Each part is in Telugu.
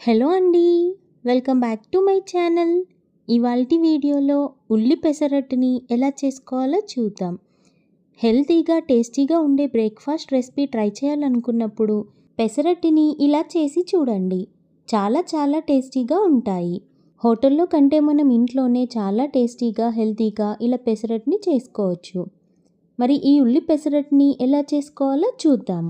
హలో అండి welcome back to my channel. ఇవాల్టి వీడియోలో ఉల్లి పెసరట్టుని ఎలా చేసుకోవాలో చూద్దాం. హెల్తీగా టేస్టీగా ఉండే బ్రేక్ఫాస్ట్ రెసిపీ ట్రై చేయాలనుకున్నప్పుడు పెసరట్టుని ఇలా చేసి చూడండి. చాలా చాలా టేస్టీగా ఉంటాయి. హోటల్లో కంటే మనం ఇంట్లోనే చాలా టేస్టీగా హెల్తీగా ఇలా పెసరట్టుని చేసుకోవచ్చు. మరి ఈ ఉల్లి పెసరట్టుని ఎలా చేసుకోవాలో చూద్దాం.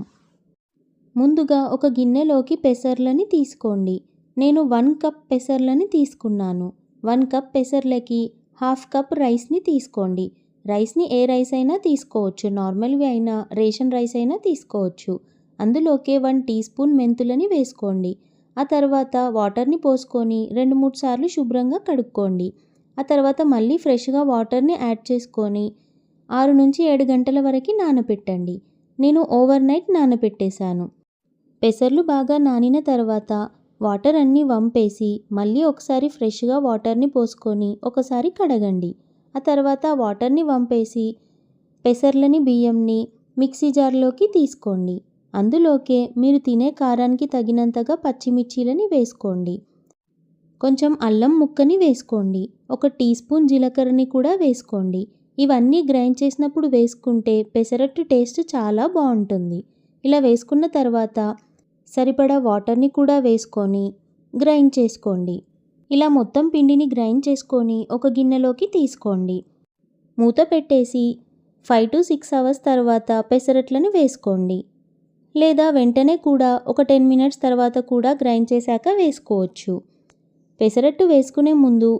ముందుగా ఒక గిన్నెలోకి పెసర్లని తీసుకోండి. నేను వన్ కప్ పెసర్లని తీసుకున్నాను. వన్ కప్ పెసర్లకి హాఫ్ కప్ రైస్ని తీసుకోండి. రైస్ని ఏ రైస్ అయినా తీసుకోవచ్చు. నార్మల్వి అయినా రేషన్ రైస్ అయినా తీసుకోవచ్చు. అందులోకే వన్ టీ స్పూన్ మెంతులని వేసుకోండి. ఆ తర్వాత వాటర్ని పోసుకొని రెండు మూడు సార్లు శుభ్రంగా కడుక్కోండి. ఆ తర్వాత మళ్ళీ ఫ్రెష్గా వాటర్ని యాడ్ చేసుకొని ఆరు నుంచి ఏడు గంటల వరకు నానబెట్టండి నేను ఓవర్ నైట్ నానబెట్టేశాను పెసర్లు బాగా నానిన తర్వాత వాటర్ అన్నీ వంపేసి మళ్ళీ ఒకసారి ఫ్రెష్గా వాటర్ని పోసుకొని ఒకసారి కడగండి. ఆ తర్వాత వాటర్ని వంపేసి పెసర్లని బియ్యంని మిక్సీ జార్లోకి తీసుకోండి. అందులోకే మీరు తినే కారానికి తగినంతగా పచ్చిమిర్చీలని వేసుకోండి. కొంచెం అల్లం ముక్కని వేసుకోండి. ఒక టీ స్పూన్ జీలకర్రని కూడా వేసుకోండి. ఇవన్నీ గ్రైండ్ చేసినప్పుడు వేసుకుంటే పెసరట్టు టేస్ట్ చాలా బాగుంటుంది. ఇలా వేసుకున్న తర్వాత సరిపడా వాటర్ని కూడా వేసుకొని గ్రైండ్ చేసుకోండి. ఇలా మొత్తం పిండిని గ్రైండ్ చేసుకొని ఒక గిన్నెలోకి తీసుకోండి. మూత పెట్టేసి ఫైవ్ టు సిక్స్ అవర్స్ తర్వాత పెసరట్లను వేసుకోండి. లేదా వెంటనే కూడా ఒక టెన్ మినిట్స్ తర్వాత కూడా గ్రైండ్ చేశాక వేసుకోవచ్చు. పెసరట్టు వేసుకునే ముందు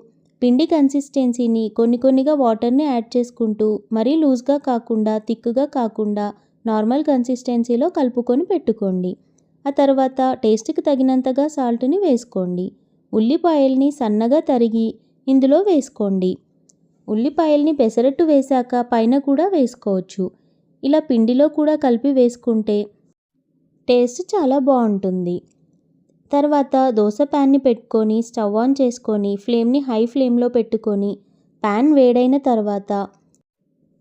పిండి కన్సిస్టెన్సీని కొన్ని కొన్నిగా వాటర్ని యాడ్ చేసుకుంటూ మరీ లూజ్గా కాకుండా థిక్గా కాకుండా నార్మల్ కన్సిస్టెన్సీలో కలుపుకొని పెట్టుకోండి. ఆ తర్వాత టేస్ట్కి తగినంతగా సాల్ట్ని వేసుకోండి. ఉల్లిపాయల్ని సన్నగా తరిగి ఇందులో వేసుకోండి. ఉల్లిపాయల్ని పెసరట్టు వేశాక పైన కూడా వేసుకోవచ్చు. ఇలా పిండిలో కూడా కలిపి వేసుకుంటే టేస్ట్ చాలా బాగుంటుంది. తర్వాత దోశ ప్యాన్ని పెట్టుకొని స్టవ్ ఆన్ చేసుకొని ఫ్లేమ్ని హై ఫ్లేమ్లో పెట్టుకొని ప్యాన్ వేడైన తర్వాత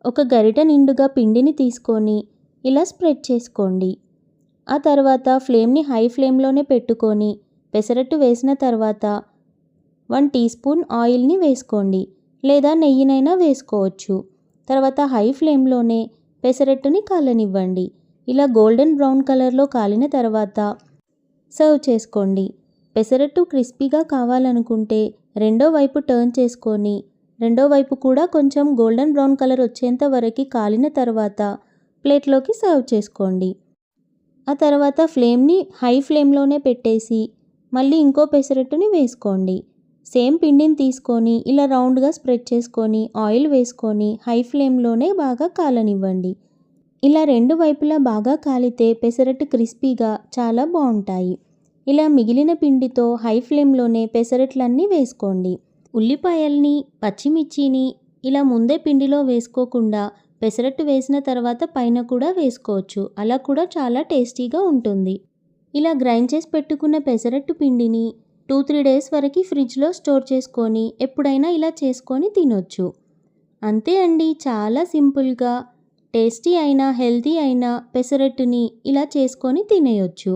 ఒక గరిట నిండుగా పిండిని తీసుకొని ఇలా స్ప్రెడ్ చేసుకోండి. ఆ తర్వాత ఫ్లేమ్ని హై ఫ్లేమ్లోనే పెట్టుకొని పెసరట్టు వేసిన తర్వాత వన్ టీ స్పూన్ ఆయిల్ని వేసుకోండి లేదా నెయ్యినైనా వేసుకోవచ్చు. తర్వాత హై ఫ్లేమ్లోనే పెసరట్టుని కాలనివ్వండి. ఇలా గోల్డెన్ బ్రౌన్ కలర్లో కాలిన తర్వాత సర్వ్ చేసుకోండి. పెసరట్టు క్రిస్పీగా కావాలనుకుంటే రెండో వైపు టర్న్ చేసుకొని రెండో వైపు కూడా కొంచెం గోల్డెన్ బ్రౌన్ కలర్ వచ్చేంత వరకు కాలిన తర్వాత ప్లేట్లోకి సర్వ్ చేసుకోండి. ఆ తర్వాత ఫ్లేమ్ని హై ఫ్లేమ్లోనే పెట్టేసి మళ్ళీ ఇంకో పెసరట్టుని వేసుకోండి. సేమ్ పిండిని తీసుకొని ఇలా రౌండ్గా స్ప్రెడ్ చేసుకొని ఆయిల్ వేసుకొని హై ఫ్లేమ్లోనే బాగా కాలనివ్వండి. ఇలా రెండు వైపులా బాగా కాలితే పెసరట్టు క్రిస్పీగా చాలా బాగుంటాయి. ఇలా మిగిలిన పిండితో హై ఫ్లేమ్లోనే పెసరట్లన్నీ వేసుకోండి. ఉల్లిపాయల్ని పచ్చిమిర్చిని ఇలా ముందే పిండిలో వేసుకోకుండా పెసరట్టు వేసిన తర్వాత పైన కూడా వేసుకోవచ్చు. అలా కూడా చాలా టేస్టీగా ఉంటుంది. ఇలా గ్రైండ్ చేసి పెట్టుకున్న పెసరట్టు పిండిని టూ త్రీ డేస్ వరకు ఫ్రిడ్జ్లో స్టోర్ చేసుకొని ఎప్పుడైనా ఇలా చేసుకొని తినొచ్చు. అంతే అండి. చాలా సింపుల్గా టేస్టీ అయినా హెల్తీ అయినా పెసరట్టుని ఇలా చేసుకొని తినేయొచ్చు.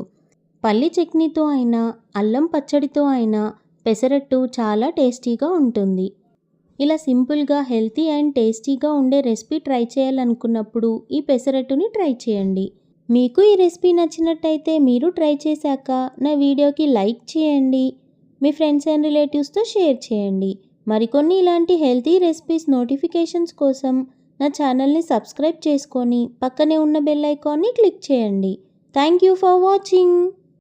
పల్లి చట్నీతో అయినా అల్లం పచ్చడితో అయినా పెసరట్టు చాలా టేస్టీగా ఉంటుంది. ఇలా సింపుల్గా హెల్తీ అండ్ టేస్టీగా ఉండే రెసిపీ ట్రై చేయాలనుకున్నప్పుడు ఈ పెసరట్టుని ట్రై చేయండి. మీకు ఈ రెసిపీ నచ్చినట్టయితే మీరు ట్రై చేశాక నా వీడియోకి లైక్ చేయండి. మీ ఫ్రెండ్స్ అండ్ రిలేటివ్స్తో షేర్ చేయండి. మరికొన్ని ఇలాంటి హెల్తీ రెసిపీస్ నోటిఫికేషన్స్ కోసం నా ఛానల్ని సబ్స్క్రైబ్ చేసుకొని పక్కనే ఉన్న బెల్ ఐకాన్ని క్లిక్ చేయండి. Thank you for watching.